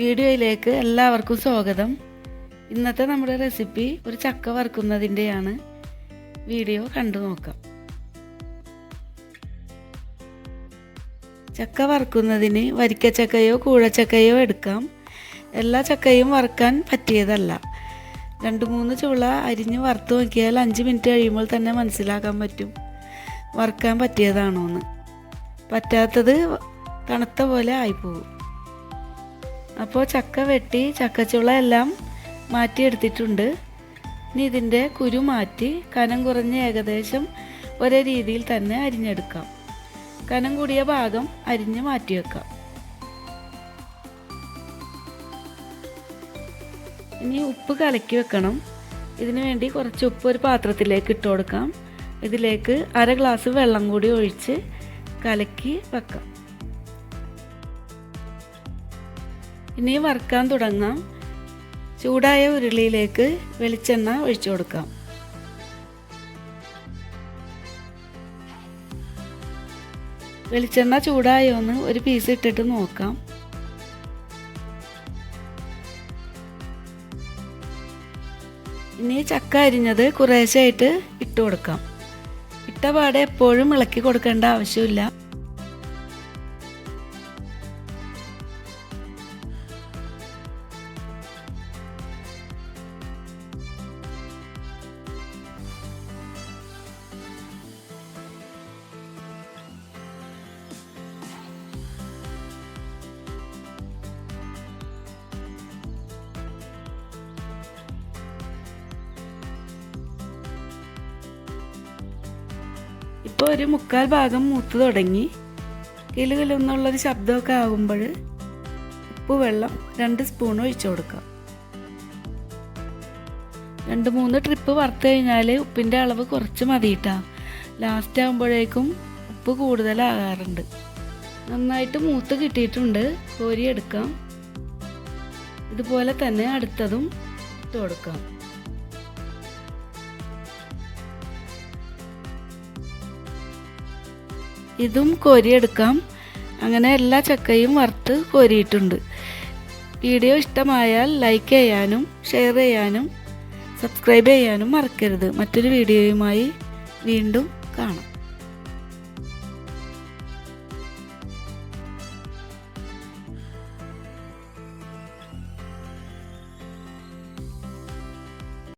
വീഡിയോയിലേക്ക് എല്ലാവർക്കും സ്വാഗതം. ഇന്നത്തെ നമ്മുടെ റെസിപ്പി ഒരു ചക്ക വറുക്കുന്നതിന്റെയാണ്. വീഡിയോ കണ്ടു നോക്കാം. ചക്ക വറുക്കുന്നതിന് വരിക്കച്ചക്കയോ കൂഴച്ചക്കയോ എടുക്കാം. എല്ലാ ചക്കയും വറുക്കാൻ പറ്റിയതല്ല. രണ്ട് മൂന്ന് ചുള അരിഞ്ഞ് വറുത്ത് നോക്കിയാൽ അഞ്ച് മിനിറ്റ് കഴിയുമ്പോൾ തന്നെ മനസ്സിലാക്കാൻ പറ്റും. വറുക്കാൻ പറ്റിയതാണോ എന്ന് പറ്റാത്തത് തണുത്ത പോലെ ആയിപ്പോവും അപ്പോൾ ചക്ക വെട്ടി ചക്കച്ചുള എല്ലാം മാറ്റിയെടുത്തിട്ടുണ്ട്. ഇനി ഇതിന്റെ കുരു മാറ്റി കനം കുറഞ്ഞ ഏകദേശം ഒരേ രീതിയിൽ തന്നെ അരിഞ്ഞെടുക്കാം. കനം കൂടിയ ഭാഗം അരിഞ്ഞ് മാറ്റി വെക്കാം. ഇനി ഉപ്പ് കലക്കി വെക്കണം. ഇതിനു വേണ്ടി കുറച്ച് ഉപ്പ് ഒരു പാത്രത്തിലേക്ക് ഇട്ട് കൊടുക്കാം. ഇതിലേക്ക് അര ഗ്ലാസ് വെള്ളം കൂടി ഒഴിച്ച് കലക്കി വെക്കാം. ഇനി വറുക്കാൻ തുടങ്ങാം. ചൂടായ ഉരുളിയിലേക്ക് വെളിച്ചെണ്ണ ഒഴിച്ചു കൊടുക്കാം. വെളിച്ചെണ്ണ ചൂടായോന്ന് ഒരു പീസ് ഇട്ടിട്ട് നോക്കാം. ഇനി ചക്ക അരിഞ്ഞത് കുറേശ്ശായിട്ട് ഇട്ട് കൊടുക്കാം. ഇട്ട പാടെ എപ്പോഴും ഇളക്കി കൊടുക്കേണ്ട ആവശ്യമില്ല. ഇപ്പോൾ ഒരു മുക്കാൽ ഭാഗം മൂത്ത് തുടങ്ങി. കിലുകിലെന്നുള്ളൊരു ശബ്ദമൊക്കെ ആകുമ്പോൾ ഉപ്പ് വെള്ളം രണ്ട് സ്പൂൺ ഒഴിച്ചു കൊടുക്കാം. രണ്ട് മൂന്ന് ട്രിപ്പ് വറുത്ത് കഴിഞ്ഞാൽ ഉപ്പിന്റെ അളവ് കുറച്ച് മതിയിട്ടാ ലാസ്റ്റ് ആകുമ്പോഴേക്കും ഉപ്പ് കൂടുതലാകാറുണ്ട്. നന്നായിട്ട് മൂത്ത് കിട്ടിയിട്ടുണ്ട്. കോരി എടുക്കാം ഇതുപോലെ തന്നെ അടുത്തതും ഇട്ട് കൊടുക്കാം. ഇതും കോരിയെടുക്കാം. അങ്ങനെ എല്ലാ ചക്കയും വറുത്ത് കോരിയിട്ടുണ്ട്. വീഡിയോ ഇഷ്ടമായാൽ ലൈക്ക് ചെയ്യാനും ഷെയർ ചെയ്യാനും സബ്സ്ക്രൈബ് ചെയ്യാനും മറക്കരുത്. മറ്റൊരു വീഡിയോയുമായി വീണ്ടും കാണാം.